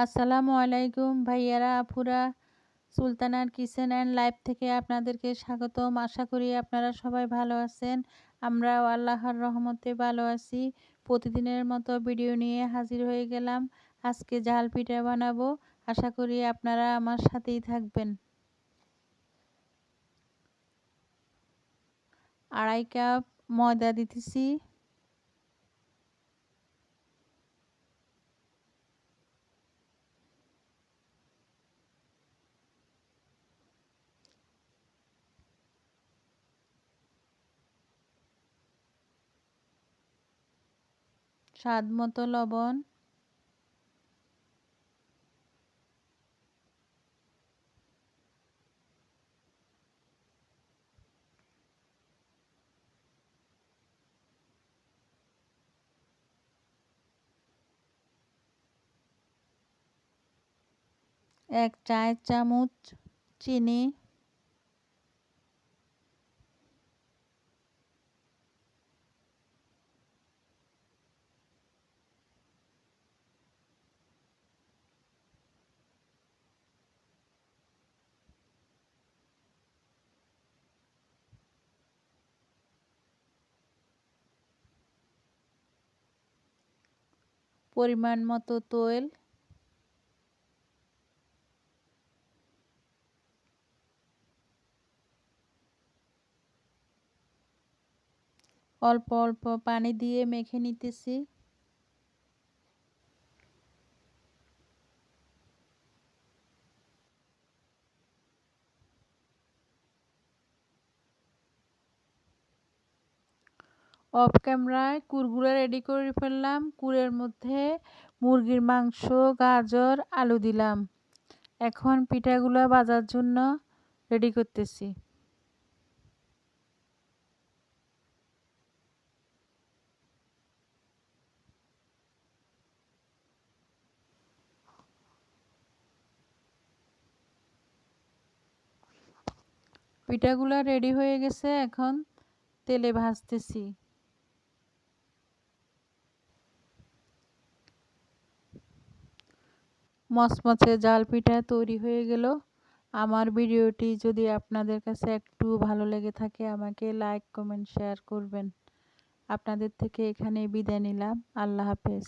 আসসালামু আলাইকুম ভাইয়ারা, আপুরা। সুলতানার কিচেন অ্যান্ড লাইফ থেকে আপনাদেরকে স্বাগতম। আশা করি আপনারা সবাই ভালো আছেন। আমরাও আল্লাহর রহমতে ভালো আছি। প্রতিদিনের মতো ভিডিও নিয়ে হাজির হয়ে গেলাম। আজকে জাল পিঠা বানাবো। আশা করি আপনারা আমার সাথেই থাকবেন। আড়াই কাপ ময়দা দিতেছি। স্বাদ মতো লবণ। এক চায়ের চামচ চিনি। পরিমাণ মতো তৈল। অল্প অল্প পানি দিয়ে মেখে নিতেছি। অফ ক্যামেরায় কুরগুলো রেডি করে ফেললাম। কুরের মধ্যে মুরগির মাংস, গাজর, আলু দিলাম। এখন পিঠাগুলো বাজার জন্য রেডি করতেছি। পিঠাগুলো রেডি হয়ে গেছে। এখন তেলে ভাজতেছি। মচমচে জাল পিঠা তৈরি হয়ে গেল। আমার ভিডিওটি যদি আপনাদের কাছে একটু ভালো লেগে থাকে, আমাকে লাইক কমেন্ট শেয়ার করবেন। আপনাদের থেকে এখানে বিদায় নিলাম। আল্লাহ হাফেজ।